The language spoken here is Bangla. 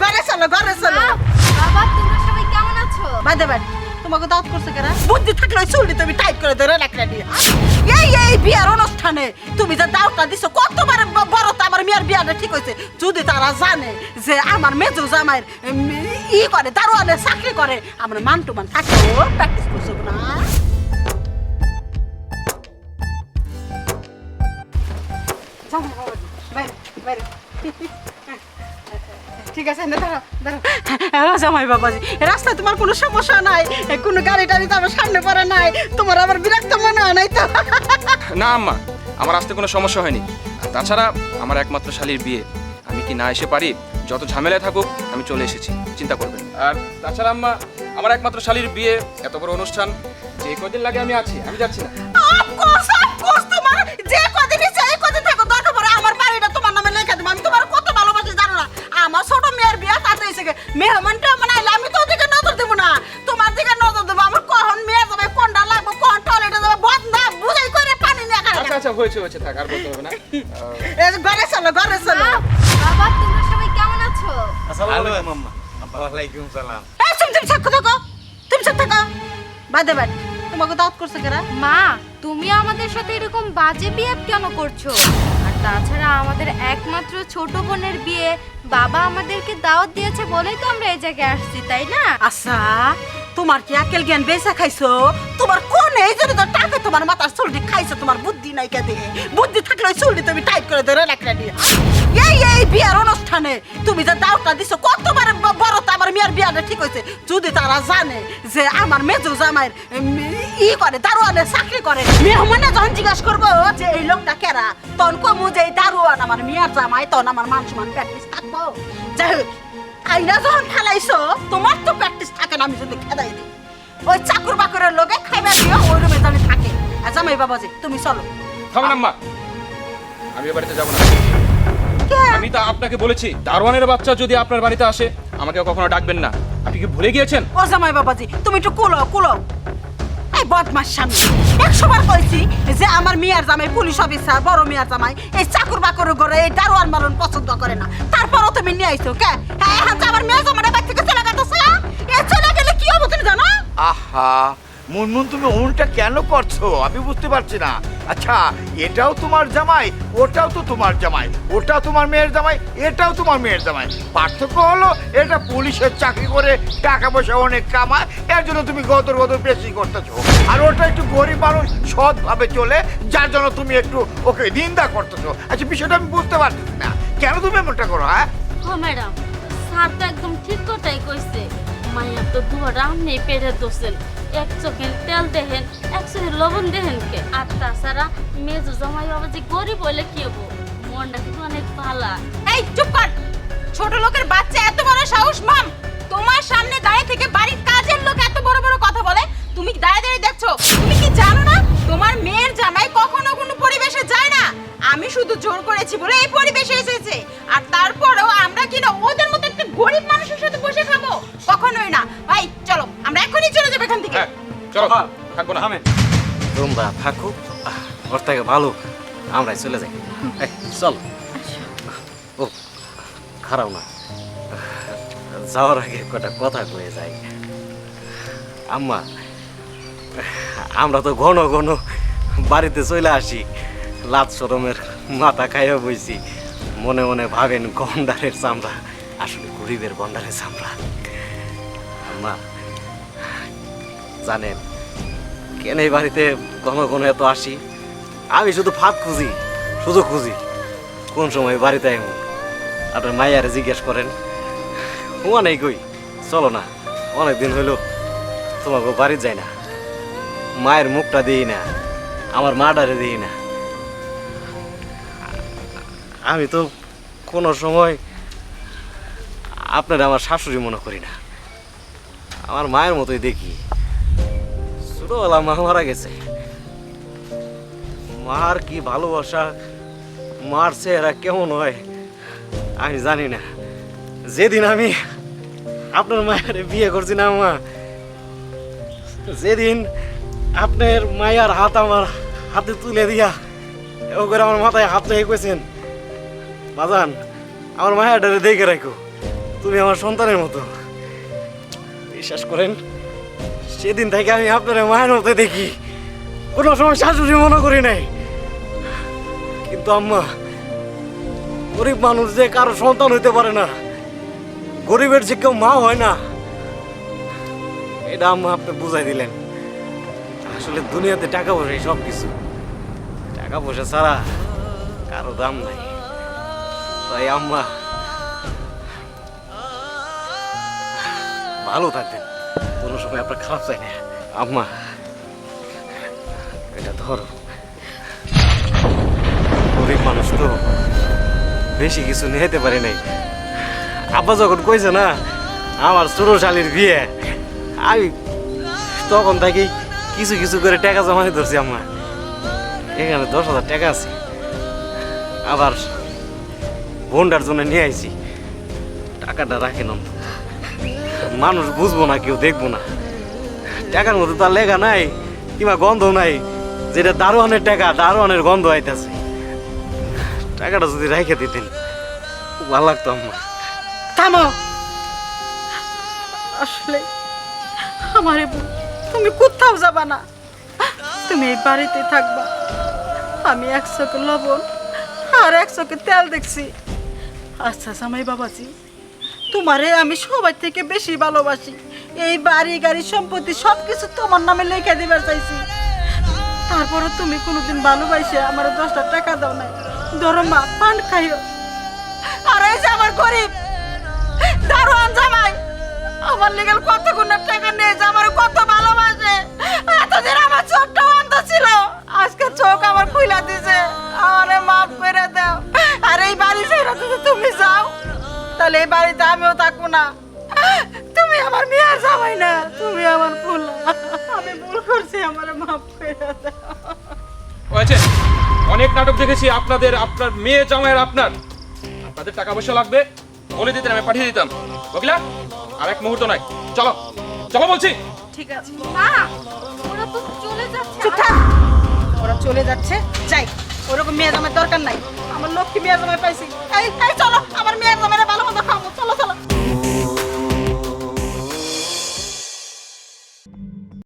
ঘরে চলো ঘরে চলো। বাবা তোমরা সবাই কেমন আছো? বাইদে বাইদ তোমাকে দাওয়াত করছে কেনা বুদ্ধি থাকলে চুলটি তুমি টাইট করে ধরে রাখলে নিয়ে। এই এই বিয়ার অনুষ্ঠানে তুমি যে দাওয়াতটা দিছো কতবার বড় তো আমার মেয়ের বিয়াটা ঠিক হয়েছে। যদি তারা জানে যে আমার মেজো জামাইয়ের ই করে দারোয়ানে চাকরি করে আমার মান টু মান থাকলেও প্র্যাকটিস করছ না বাইরে, বাইরে। ঠিক আছে না দাঁড়াও দাঁড়াও। হ্যাঁ জামাই বাবাজি রাস্তায় তোমার কোনো সমস্যা নাই কোনো গাড়ি টাড়ি তো আমার সামনে পড়ে নাই তোমার আবার বিরক্ত মনে হয় নাই তো। না আম্মা আমার আসতে কোনো সমস্যা হয়নি। তাছাড়া আমার একমাত্র শালির বিয়ে। আমি কি না এসে পারি যত ঝামেলায় থাকুক আমি চলে এসেছি চিন্তা করবেন আর তাছাড়া আম্মা আমার একমাত্র শালির বিয়ে এত বড় অনুষ্ঠান যে কদিন লাগে আমি আছি আমি যাচ্ছি না। হয়েছে হয়েছে থাক আর বলতে হবে না। ঘরে চলো ঘরে চলো। মা, বাবা তোমরা সবাই কেমন আছো? হ্যালো মাম্মা ওয়ালাইকুম সালাম। এই তুমি তুমি সাক্ষ্য থাকো তুমি থাকো। বাদে বাদ। তোমাকে দাওয়াত করছে কেরা? মা তুমি আমাদের সাথে এরকম বাজে বিয়ে কেন করছ? আর তাছাড়া আমাদের একমাত্র ছোট বোনের বিয়ে বাবা আমাদেরকে দাওয়াত দিয়েছে বলেই তো আমরা এই জায়গায় আসছি তাই না? আচ্ছা তোমার কি আকেল জ্ঞান বেসা খাইছো? তোমার কোন? এই জন্য তো টাকা তোমার মাথার চুলটি খাইছো, তোমার বুদ্ধি নাই কে দিয়ে বুদ্ধি থাকলে ওই চুলটি তুমি টাইট করে ধরে রাখলে এই এই বিয়ার অনুষ্ঠানে তুমি যে দাওটা দিছো, কতবার বড় তো আমার মেয়ের বিয়াটা ঠিক হয়েছে। যদি তারা জানে যে আমার মেজো জামাইয়ের ই করে, দারোয়ানে চাকরি করে মেহমানে যখন জিজ্ঞাসা করব, যে এই লোকটা কেরা? তখন কমু যে এই দারোয়ান আমার মেয়ের জামাই, তখন আমার মান সমান প্র্যাকটিস থাকব। যাই হোক আইনা যখন খেলাইছো তোমার তো প্র্যাকটিস থাকে না আমি যদি খেলাই দিই। ওই চাকর বাকরের লোকে খাইবা দিও ওই রুমে জানি থাকে। আর জামাই বাবাজি তুমি চলো। থামুন আম্মা আমি এ বাড়িতে যাব না? আমি তা আপনাকে বলেছি দারোয়ানের বাচ্চা যদি আপনার বাড়িতে আসে আমাকে কখনো ডাকবেন না। আপনি কি ভুলে গিয়েছেন? ও জামাই বাবাজি তুমি একটু কুলো কুলো। এই বদমাস স্বামী। একশো বার কইছি যে আমার মেয়ার জামাই পুলিশ অফিসার, বড় মেয়ার জামাই, এই চাকর বাকর করে এই দারোয়ান মারুন পছন্দ করে না। তারপরও তুমি নিয়ে আইছো, কে? হ্যাঁ এখন আমার মেয়ার জামাইটা বাড়ি থেকে চলে গেছে এ চলে গেলে কি হব তুমি জানো? আহা মুনমুন, তুমি অমনটা কেন করছ? আমি বুঝতে পারছি না। আচ্ছা এটাও তোমার জামাই, ওটাও তো তোমার জামাই, ওটাও তোমার মেয়ের জামাই, এটাও তোমার মেয়ের জামাই। পার্থক্য হলো, এটা পুলিশের চাকরি করে টাকা পয়সা অনেক কামায়, এর জন্য তুমি গদর গদর বেশি করতেছো। আর ওটা একটু গরিব মানুষ সৎভাবে চলে, যার জন্য তুমি একটু ওকে নিন্দা করতেছো। আচ্ছা বিষয়টা আমি বুঝতে পারছি না। কেন তুমি এমনটা করো হ্যাঁ? ম্যাডাম। স্যার তো একদম ঠিক কথাই কইছে। মাইয়া তো দুয়ারা নেই, পেটে দোষেন এক চোখের তেল দেখেন, এক চোখের লবণ দেখেন কে? আর তাছাড়া মেজো জামাই বাবা যে গরিব হইলে কি হব? মনটা কিন্তু অনেক ভালা। এই, চুপ কর! ছোট লোকের বাচ্চা এত বড় সাহস, মাম! তোমার সামনে দাঁড়িয়ে থেকে বাড়ির কাজের লোক এত বড় বড় কথা বলে, তুমি দাঁড়িয়ে দাঁড়িয়ে দেখছ? তুমি কি জানো না? তোমার মেয়ের জামাই কখনো কোনো পরিবেশে যায় না। আমি শুধু জোর করেছি বলে এই পরিবেশে এসেছে। আর তারপরেও আমরা কি না, ওদের মতো একটা গরিব মানুষের কখনোই না। ভাই চলো আমরা এখনই চলে যাব এখান থেকে। হ্যাঁ চলো থাকব না। তোমরা থাকো। ওর থেকে ভালো আমরাই চলে যাই। চল। ও খারাপ না। যাওয়ার আগে কটা কথা কয়ে যাই। আম্মা আমরা তো ঘন ঘন বাড়িতে চলে আসি। লাত সরমের মাথা খাইয়া বইছি। মনে মনে ভাবেন গন্ডারের চামড়া আসলে গরিবের গন্ডারের চামড়া। আম্মা জানেন, কেন এই বাড়িতে ঘন ঘন এত আসি? আমি শুধু ফাঁদ খুঁজি, শুধু খুঁজি, কোন সময় বাড়িতে এমন আপনার মাইয়ারে জিজ্ঞেস করেন হুয়া নেই কই? চলো না, অনেক দিন হইল তোমাকে বাড়ি যায় না। মায়ের মুখটা দিই না, আমার মা মাটারে দিই না। আমি তো কোনো সময় আপনার আমার শাশুড়ি মনে করি না। আমার মায়ের মতোই দেখি। ছোটবেলা মা মারা গেছে। মার কি ভালোবাসা, মার চেহারা কেমন হয়, আমি জানি না। যেদিন আমি আপনার মায়ের বিয়ে করছি না মা, যেদিন আপনার মায়ের হাত আমার হাতে তুলে দিয়া ও করে আমার মাথায় হাত রেখে কইছেন বাজান, আমার মায়ের দেখে রাখো। তুমি আমার সন্তানের মতো। বিশ্বাস করেন? সেদিন থেকে আমি আপনার মায়ের মতো দেখি। কোনো সময় শাশুড়ি মনে করি নাই। কিন্তু আম্মা, গরিব মানুষ যে কারও সন্তান হইতে পারে না, গরিবের যে কেউ মা হয় না, এটা আম্মা আপনি বুঝাই দিলেন। আসলে দুনিয়াতে টাকা পয়সা সব কিছু। টাকা পয়সা ছাড়া কারও দাম নাই। তাই আম্মা ভালো থাকবেন। কোনো সময় আপনার খারাপ চাই না। আম্মা, এটা ধরো। গরিব মানুষ তো বেশি কিছু নিতে পারে নাই। আব্বা যখন কইছে না, আমার ছোট শালির বিয়ে, আমি তখন থেকেই কিছু কিছু করে টাকা জমাই ধরছি আম্মা। এখানে দশ হাজার টাকা আছে। আবার বোনটার জন্য নিয়ে আইছি। টাকাটা রাখেন অন্তত। মানুষ বুঝব না, কেউ দেখব না। টাকার মধ্যে তার লেখা নাই, কিংবা গন্ধ নাই, যেটা দারোয়ানের টাকা, দারোয়ানের গন্ধ আইতাছে। টাকাটা যদি রাইখে দিতেন, খুব ভালো লাগতো আমার থামো। আসলে তুমি কোথাও যাবা না। তুমি এই বাড়িতে থাকবা। আমি একশো লবণ আর একশো তেল দেখছি। আচ্ছা জামাই বাবাজি। তোমারে আমি সবার থেকে বেশি ভালোবাসি। এই বাড়ি, গাড়ি, সম্পত্তি সব কিছু তোমার নামে লিখে দিবার চাইছি। তারপরে তুমি কোনোদিন ভালোবাসে আমার দশটা টাকা দাও নাই। ধরো মা, পান খাইও। আর এই যে আমার গরিব, দারোয়ান জামাই, আমার লেগেল কত গুণের টাকা নিয়ে যে আমার কত ভালোবাসে। এতদিন আমার চোখটা অন্ধ ছিল। তাহলে এই বাড়িতে আমিও থাকব না। তুমি আমার মেয়ের জামাই না তুমি আমার ভুল আমি ভুল করছি আমার মাফ করে দাও। হয়েছে অনেক নাটক দেখেছি আপনাদের আপনার মেয়ে জামাইয়ের আপনার। আপনাদের টাকা পয়সা লাগবে বলে দিতেন আমি পাঠিয়ে দিতাম। বুঝলা আর এক মুহূর্ত নাই। চলো চলো বলছি। ঠিক আছে। মা ওরা তো চলে যাচ্ছে। চুপ থাক। ওরা চলে যাচ্ছে। যাই ওরকম মেয়ে জামাই দরকার নাই। আমার লক্ষ্মী মেয়ে জামাই পাইছি। এই এই চলো আমার মেয়ের জামাই